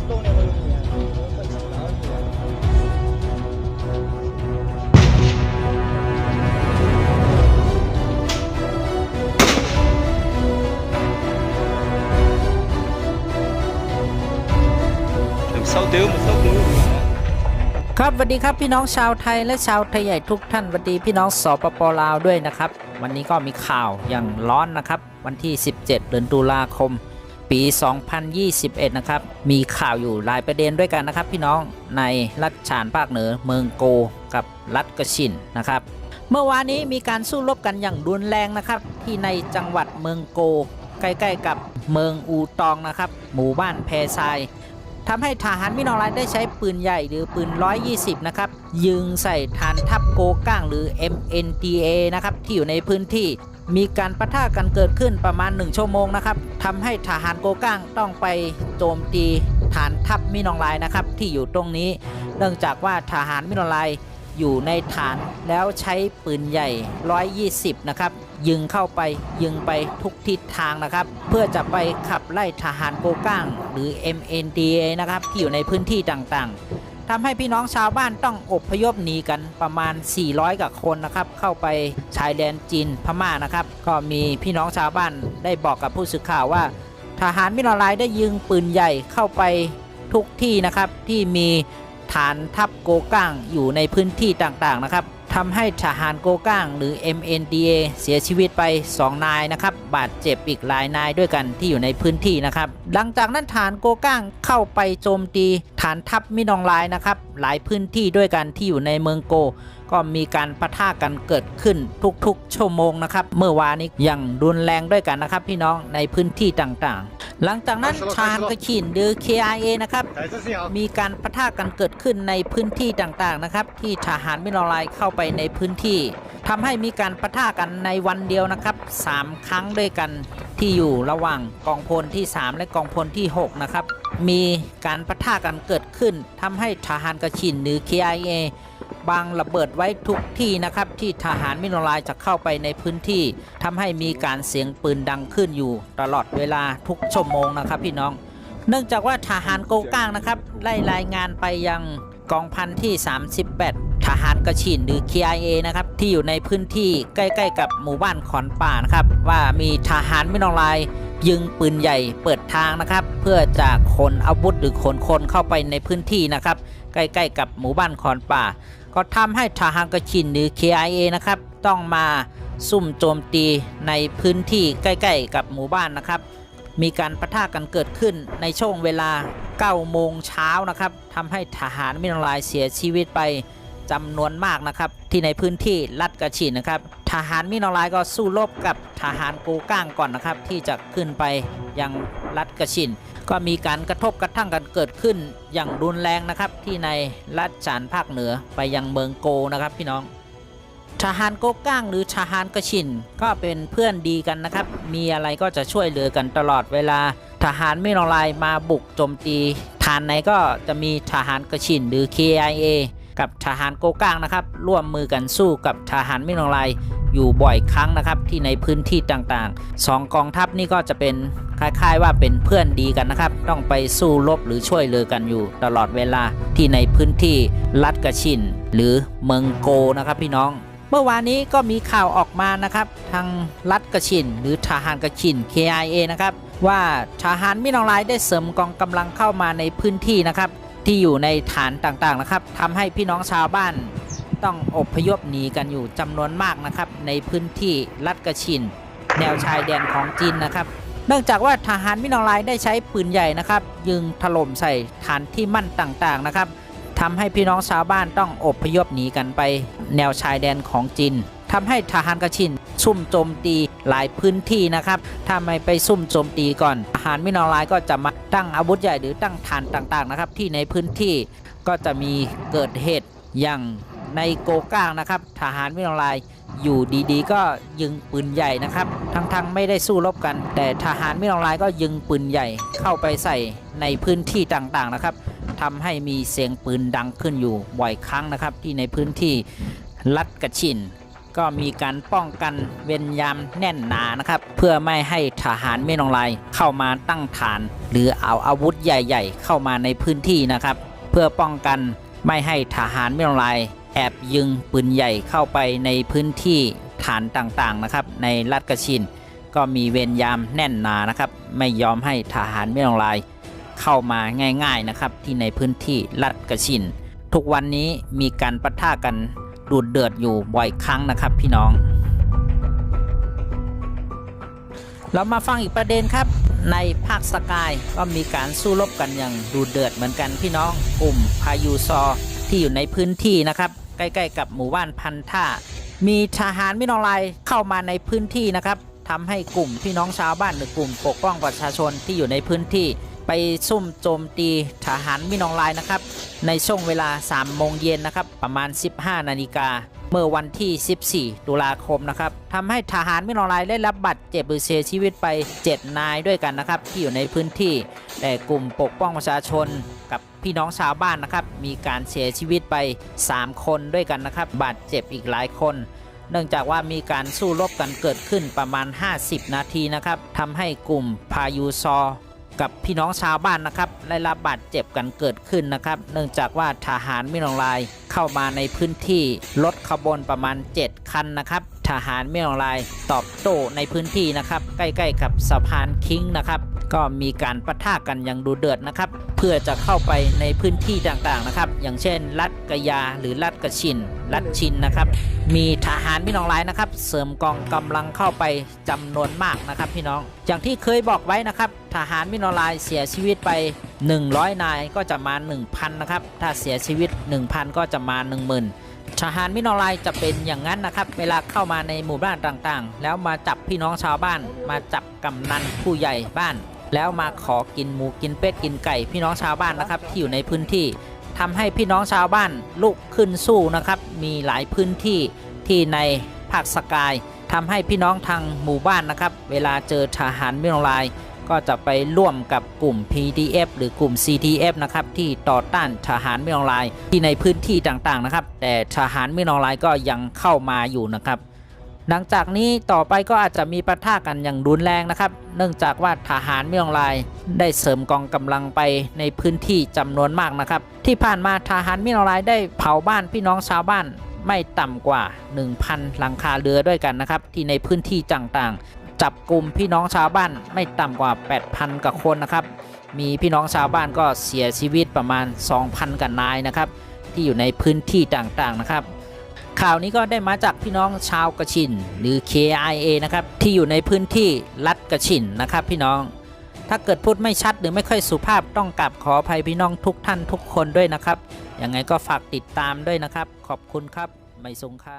Estonia Bologna, poi c'è l'altro. Làm sao tiêu mà sao tiêu ครับสวัสดีครับพี่น้องชาวไทยและชาวไทยใหญ่ทุกท่านสวัสดีพี่น้องสปปลาวด้วยนะครับ วันนี้ก็มีข่าวอย่างร้อนนะครับ วันที่ 17 เดือนตุลาคม ปี 2021 นะครับ มีข่าวอยู่หลายประเด็นด้วยกันนะครับ พี่น้องในรัฐฉานภาคเหนือเมืองโกกับรัฐกชินนะครับ เมื่อวานนี้มีการสู้รบกันอย่างรุนแรงนะครับ ที่ในจังหวัดเมืองโก ใกล้ๆกับเมืองอูตองนะครับ หมู่บ้านแพทรายทำให้ทหารมินอรายได้ใช้ปืนใหญ่หรือปืน 120 นะครับ ยิงใส่ฐานทัพโกก้างหรือ MNDA นะครับ ที่อยู่ในพื้นที่ มีการประทะกันเกิดขึ้นประมาณ 1 ชั่วโมงนะครับทำให้ทหารโกก้างต้องไปโจมตีฐานทัพมินอรายนะครับ ที่อยู่ตรงนี้ เนื่องจากว่าทหารมินอรายอยู่ในฐานแล้วใช้ปืนใหญ่ 120 นะครับ ยิงเข้าไปยิงไปทุกทิศทางนะครับ เพื่อจะไปขับไล่ทหารโกก้าง หรือ MNDA นะครับ ที่อยู่ในพื้นที่ต่างๆ ทำให้พี่น้องชาวบ้านต้องอบพยพหนีกันประมาณ 400กว่าคนนะครับ เข้าไปชายแดนจีนพม่านะครับ ก็มีพี่น้องชาวบ้านได้บอกกับผู้สื่อข่าวว่า ทหารมินอรายได้ยิงปืนใหญ่เข้าไปทุกที่นะครับที่มีฐานทัพโกก้างอยู่ในพื้นที่ต่างๆนะครับ ทำให้ทหารโกก้างหรือ MNDA เสียชีวิตไป 2 นายนะครับ บาดเจ็บอีกหลายนายด้วยกันที่อยู่ในพื้นที่นะครับ หลังจากนั้นฐานโกก้างเข้าไปโจมตีฐานทัพมินองลายนะครับ หลายพื้นที่ด้วยกันที่อยู่ในเมืองโก ก็มีการปะทะกันเกิดขึ้นทุกๆ ชั่วโมงนะครับ เมื่อวานนี้ยังรุนแรงด้วยกันนะครับ พี่น้องในพื้นที่ต่างๆ หลังจากนั้นทหารกระชินหรือ KIA นะครับ Dai, sì, sì, มีการปะทะกันเกิดขึ้นในพื้นที่ต่างๆนะครับ ที่ทหารมินอลายเข้าไปไปในพื้นที่ทำให้มีการปะทะกันในวันเดียวนะครับ 3 ครั้งด้วยกันที่อยู่ระหว่างกองพลที่ 3 และกองพลที่ 6 นะครับ มีการปะทะกันเกิดขึ้นทำให้ทหารกระชินหรือ KIA บางระเบิดไว้ทุกที่นะครับ ที่ทหารมินอลายจะเข้าไปในพื้นที่ทำให้มีการเสียงปืนดังขึ้นอยู่ตลอดเวลาทุกชั่วโมงนะครับพี่น้อง เนื่องจากว่าทหารโกก้างนะครับไล่รายงานไปยังกองพันที่ 38 ทหารกระชินหรือ KIA นะครับที่อยู่ในพื้นที่ใกล้ ๆ กับหมู่บ้านขอนป่านะครับว่ามีทหารไม่นองลายยิงปืนใหญ่เปิดทางนะครับ เพื่อจะขนอาวุธหรือขนคนเข้าไปในพื้นที่นะครับ ใกล้ ๆ กับหมู่บ้านขอนป่า ก็ทำให้ทหารกระชินหรือ KIA นะครับต้องมาซุ่มโจมตีในพื้นที่ใกล้ ๆ กับหมู่บ้านนะครับ มีการประทะกันเกิดขึ้นในช่วงเวลา 9 โมงเช้านะครับทำให้ทหารมินอลายเสียชีวิตไปจำนวนมากนะครับที่ในพื้นที่ลัดกระชินนะครับ ทหารมินอลายก็สู้รบกับทหารโกก้างก่อนนะครับ ที่จะขึ้นไปยังลัดกระชิน ก็มีการกระทบกระทั่งกันเกิดขึ้นอย่างรุนแรงนะครับ ที่ในลัดฉานภาคเหนือไปยังเมืองโกนะครับพี่น้อง ทหารโกก้างหรือทหารกระชินก็เป็นเพื่อนดีกันนะครับ มีอะไรก็จะช่วยเหลือกันตลอดเวลา ทหารไม่นองลายมาบุกโจมตีฐานไหนก็จะมีทหารกระชินหรือ KIA กับทหารโกก้างนะครับ ร่วมมือกันสู้กับทหารไม่นองลายอยู่บ่อยครั้งนะครับที่ในพื้นที่ต่างๆสองกองทัพนี่ก็จะเป็นคล้ายๆ ว่าเป็นเพื่อนดีกันนะครับ ต้องไปสู้รบหรือช่วยเหลือกันอยู่ ตลอดเวลาที่ในพื้นที่ลัดกระชินหรือเมืองโกนะครับพี่น้อง เมื่อวานนี้ก็มีข่าวออกมานะครับ ทางรัฐกระชิน หรือทหารกระชิน KIA นะครับ ว่าทหารมินอลายได้เสริมกองกำลังเข้ามาในพื้นที่นะครับ ที่อยู่ในฐานต่างๆนะครับทำให้พี่น้องชาวบ้าน ต้องอบพยพหนีกันอยู่จำนวนมากนะครับ ในพื้นที่รัฐกระชิน แนวชายแดนของจีนนะครับ เนื่องจากว่าทหารมินอลายได้ใช้ปืนใหญ่นะครับ ยิงถล่มใส่ฐานที่มั่นต่างๆนะครับ ทำให้พี่น้องชาวบ้านต้องอบพยพหนีกันไปแนวชายแดนของจีนทำให้ทหารกระชินซุ่มโจมตีหลายพื้นที่นะครับ ถ้าไม่ไปซุ่มโจมตีก่อนทหารมินอลายก็จะมาตั้งอาวุธใหญ่หรือตั้งฐานต่างๆนะครับ ที่ในพื้นที่ก็จะมีเกิดเหตุอย่างในโกก้างนะครับ ทหารมินอลายอยู่ดีๆ ก็ยิงปืนใหญ่นะครับ ทั้งๆไม่ได้สู้รบกัน แต่ทหารมินอลายก็ยิงปืนใหญ่เข้าไปใส่ในพื้นที่ต่างๆนะครับ ทำให้มีเสียงปืนดังขึ้นอยู่บ่อยครั้งนะครับ ที่ในพื้นที่ลัดกระชินก็มีการป้องกันเวรยามแน่นหนานะครับ เพื่อไม่ให้ทหารไม่นองลายเข้ามาตั้งฐาน หรือเอาอาวุธใหญ่ ๆ เข้ามาในพื้นที่นะครับ เพื่อป้องกันไม่ให้ทหารไม่นองลายแอบยิงปืนใหญ่เข้าไปในพื้นที่ฐานต่างๆนะครับ ในรัฐกระชินก็มีเวรยามแน่นหนานะครับ ไม่ยอมให้ทหารไม่นองลาย เข้ามาง่าย ๆนะครับ ที่ในพื้นที่รัฐกระชิน ทุกวันนี้มีการปะทะกันดูดเดือดอยู่บ่อยครั้งนะครับพี่น้อง เรามาฟังอีกประเด็นครับ ในภาคสกายก็มีการสู้รบกันอย่างดูดเดือดเหมือนกันพี่น้องกลุ่มพายุซอที่อยู่ในพื้นที่นะครับใกล้ๆกับหมู่บ้านพันท่า มีทหารมินองลายเข้ามาในพื้นที่นะครับทำให้กลุ่มพี่น้องชาวบ้านหรือกลุ่มปกป้องประชาชนที่อยู่ในพื้นที่ ไปซุ่มโจมตีทหารมินองลายนะครับ ในช่วงเวลา 3 โมงเย็นนะครับ ประมาณ 15 นาฬิกา เมื่อวันที่ 14 ตุลาคมนะครับทำให้ทหารมินองลายได้รับบาดเจ็บหรือเสียชีวิตไป 7 นายด้วยกันนะครับ ที่อยู่ในพื้นที่ แต่กลุ่มปกป้องประชาชนกับพี่น้องชาวบ้านนะครับ มีการเสียชีวิตไป 3 คนด้วยกันนะครับ บาดเจ็บอีกหลายคนเนื่องจากว่ามีการสู้รบกันเกิดขึ้นประมาณ 50 นาทีนะครับทำให้กลุ่มพายุซอ กับพี่น้องชาวบ้านนะครับได้รับบาดเจ็บกันเกิดขึ้นนะครับ เนื่องจากว่าทหารมิลองลายเข้ามาในพื้นที่รถขบวนประมาณ 7 คันนะครับทหารมิลองลายตอบโต้ในพื้นที่นะครับ ใกล้ๆกับสะพานคิงนะครับ ก็มีการปะทะกันอย่างดูเดือดนะครับ เพื่อจะเข้าไปในพื้นที่ต่างๆนะครับ อย่างเช่น รัฐกะยาหรือรัฐกระชิน รัฐชินนะครับ มีทหารพี่น้องหลายนะครับ เสริมกองกำลังเข้าไปจำนวนมากนะครับ พี่น้อง อย่างที่เคยบอกไว้นะครับ ทหารพี่น้องหลายเสียชีวิตไป 100 นายก็จะมา 1,000 นะครับ ถ้าเสียชีวิต 1,000 ก็จะมา 10,000ทหารมินอลายจะเป็นอย่างนั้นนะครับ เวลาเข้ามาในหมู่บ้านต่างๆ แล้วมาจับพี่น้องชาวบ้าน มาจับกำนันผู้ใหญ่บ้าน แล้วมาขอกินหมูกินเป็ดกินไก่ พี่น้องชาวบ้านนะครับที่อยู่ในพื้นที่ทำให้พี่น้องชาวบ้านลุกขึ้นสู้นะครับ มีหลายพื้นที่ที่ในภาคสกายทำให้พี่น้องทางหมู่บ้านนะครับ เวลาเจอทหารมินอลาย ก็จะไปร่วมกับกลุ่ม PDF หรือกลุ่ม CTF นะครับที่ต่อต้านทหารไม่ออนไลน์ที่ในพื้นที่ต่างๆนะครับ แต่ทหารไม่ออนไลน์ก็ยังเข้ามาอยู่นะครับ หลังจากนี้ต่อไปก็อาจจะมีปะทะกันอย่างรุนแรงนะครับ เนื่องจากว่าทหารไม่ออนไลน์ได้เสริมกองกำลังไปในพื้นที่จำนวนมากนะครับ ที่ผ่านมาทหารไม่ออนไลน์ได้เผาบ้านพี่น้องชาวบ้านไม่ต่ำกว่า 1,000 หลังคาเรือด้วยกันนะครับ ที่ในพื้นที่ต่างๆ จับกลุ่มพี่น้องชาวบ้านไม่ต่ำกว่า 8,000กับคนนะครับ มีพี่น้องชาวบ้านก็เสียชีวิตประมาณ 2,000 กับนายนะครับ ที่อยู่ในพื้นที่ต่างๆนะครับ ข่าวนี้ก็ได้มาจากพี่น้องชาวกระชิน หรือ KIA นะครับที่อยู่ในพื้นที่รัฐกระชินนะครับ พี่น้อง ถ้าเกิดพูดไม่ชัดหรือไม่ค่อยสุภาพต้องกลับขออภัยพี่น้องทุกท่านทุกคนด้วยนะครับยังไงก็ฝากติดตามด้วยนะครับ ขอบคุณครับ ไม่สงค่า